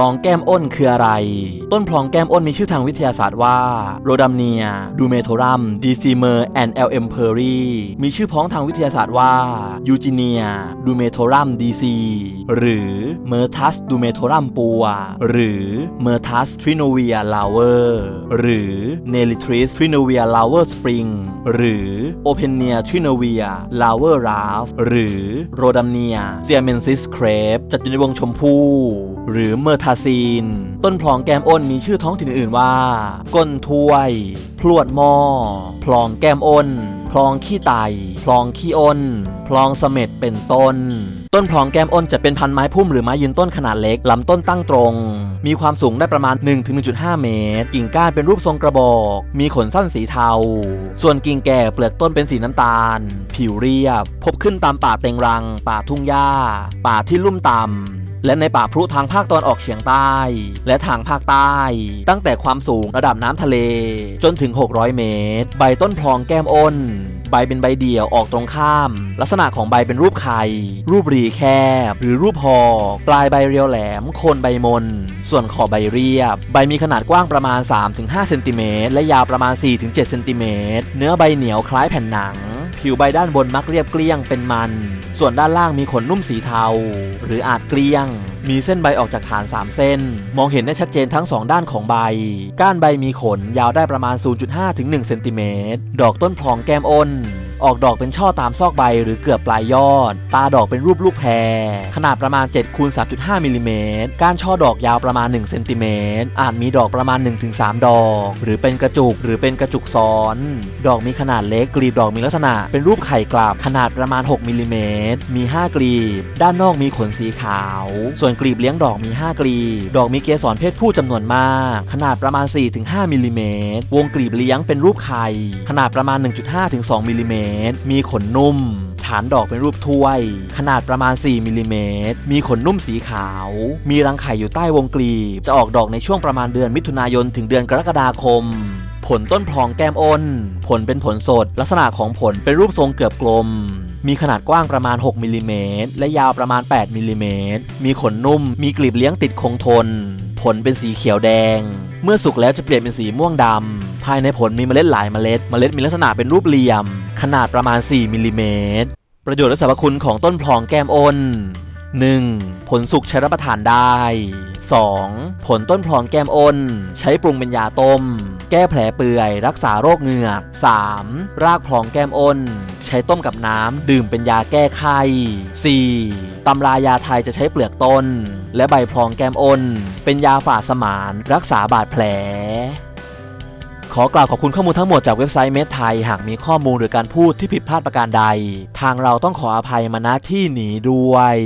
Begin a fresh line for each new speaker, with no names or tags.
ลองแก้มอ้นคืออะไร ต้นพลองแก้มอ้นมีชื่อทางวิทยาศาสตร์ว่าโรดัมเนียดูเมโทรัมดีซีเมอร์แอนเอลเอมเพอรีมีชื่อพ้องทางวิทยาศาสตร์ว่ายูจิเนียดูเมโทรัมดีซีหรือเมอร์ทัสดูเมโทรัมปัว หรือเมอร์ทัสทริโนเวียลาเวอร์หรือเนลิทริสทริโนเวียลาเวอร์สปริงหรือโอเพนเนียทริโนเวียลาเวอร์ราฟหรือโรดัมเนียเซียเมนซิสเครปจัดอยู่ในวงชมพู หรือเมอร์ทาซีน ต้นพลองแก้มอ้นมีชื่อท้องถิ่นอื่นว่า ก้นถ้วย พลวดหม้อ พลองแก้มอ้น พลองขี้ไต พลองขี้อ้น พลองเสม็ดเป็นต้น ต้นพลองแก้มอ้นจะเป็นพันไม้พุ่มหรือไม้ยืนต้นขนาดเล็ก ลำต้นตั้งตรง มีความสูงได้ประมาณ 1-1.5 เมตร กิ่งก้านเป็นรูปทรงกระบอก มีขนสั้นสีเทา ส่วนกิ่งแก่เปลือกต้นเป็นสีน้ำตาล ผิวเรียบ พบขึ้นตามป่าเต็งรัง ป่าทุ่งหญ้า ป่าที่ลุ่มต่ำ และในป่าพรุทางภาคตอนออกเฉียงใต้ และทางภาคใต้ ตั้งแต่ความสูงระดับน้ำทะเล จนถึง 600 เมตร ใบต้นพลองแก้มอ้น ใบเป็นใบเดี่ยวออกตรงข้าม ลักษณะของใบเป็นรูปไข่ รูปรีแคบ หรือรูปหอก ปลายใบเรียวแหลม โคนใบมน ส่วนขอบใบเรียบ ใบมีขนาดกว้างประมาณ 3-5 เซนติเมตร และยาวประมาณ 4-7 เซนติเมตร เนื้อใบเหนียวคล้ายแผ่นหนัง ผิวใบด้านบนมักเรียบเกลี้ยงเป็นมัน ส่วนด้านล่างมีขนนุ่มสีเทา หรืออาจเกลี้ยง มีเส้นใบออกจากฐาน 3 เส้น มองเห็นได้ชัดเจนทั้ง 2 ด้านของใบ ก้านใบมีขนยาวได้ประมาณ 0.5ถึง1เซนติเมตรดอกต้นพลองแก้มอ้น ออกดอกเป็นช่อตามซอกใบหรือเกือบปลายยอด ตาดอกเป็นรูปลูกแพร ขนาดประมาณ7คูณ3.5มิลลิเมตรก้านช่อดอกยาวประมาณ1เซนติเมตรอาจมีดอกประมาณ 1-3 ดอก หรือเป็นกระจุกหรือเป็นกระจุกซ้อน ดอกมีขนาดเล็กกลีบดอกมีลักษณะ เป็นรูปไข่กลับขนาดประมาณ 6มิลลิเมตรมี 5 กลีบ ด้านนอกมีขนสีขาว ส่วนกลีบเลี้ยงดอกมี 5 กลีบ ดอกมีเกสรเพศผู้จำนวนมาก ขนาดประมาณ 4-5มิลลิเมตรวงกลีบเลี้ยงเป็นรูปไข่ขนาดประมาณ 1.5-2มิลลิเมตรมีขนนุ่ม ฐานดอกเป็นรูปถ้วย ขนาดประมาณ 4มิลลิเมตร มีขนนุ่มสีขาว มีรังไข่อยู่ใต้วงกลีบ จะออกดอกในช่วงประมาณเดือนมิถุนายนถึงเดือนกรกฎาคมผลต้นพลองแก้มอ้น ผลเป็นผลสด ลักษณะของผลเป็นรูปทรงเกือบกลม มีขนาดกว้างประมาณ 6มิลลิเมตรและยาวประมาณ 8มิลลิเมตร มีขนนุ่ม มีกลีบเลี้ยงติดคงทน ผลเป็นสีเขียวแดง เมื่อสุกแล้วจะเปลี่ยนเป็นสีม่วงดำ ภายในผลมีเมล็ดหลายเมล็ด เมล็ดมีลักษณะเป็นรูปเหลี่ยม ขนาดประมาณ 4มิลลิเมตร ประโยชน์และสรรพคุณของต้นพลองแก้มอ้น 1. ผลสุกใช้รับประทานได้ 2. ผลต้นพลองแก้มอ้น ใช้ปรุงเป็นยาต้ม แก้แผลเปื่อย รักษาโรคเหงือก 3. รากพลองแก้มอ้น ใช้ต้มกับน้ำ ดื่มเป็นยาแก้ไข้ 4. ตำรายาไทยจะใช้เปลือกต้น และใบพลองแก้มอ้น เป็นยาฝาดสมาน รักษาบาดแผล ขอกล่าวขอบคุณข้อมูลทั้งหมดจากเว็บไซต์เมทไทย หากมีข้อมูลหรือการพูดที่ผิดพลาดประการใด ทางเราต้องขออภัยมาณที่หนีด้วย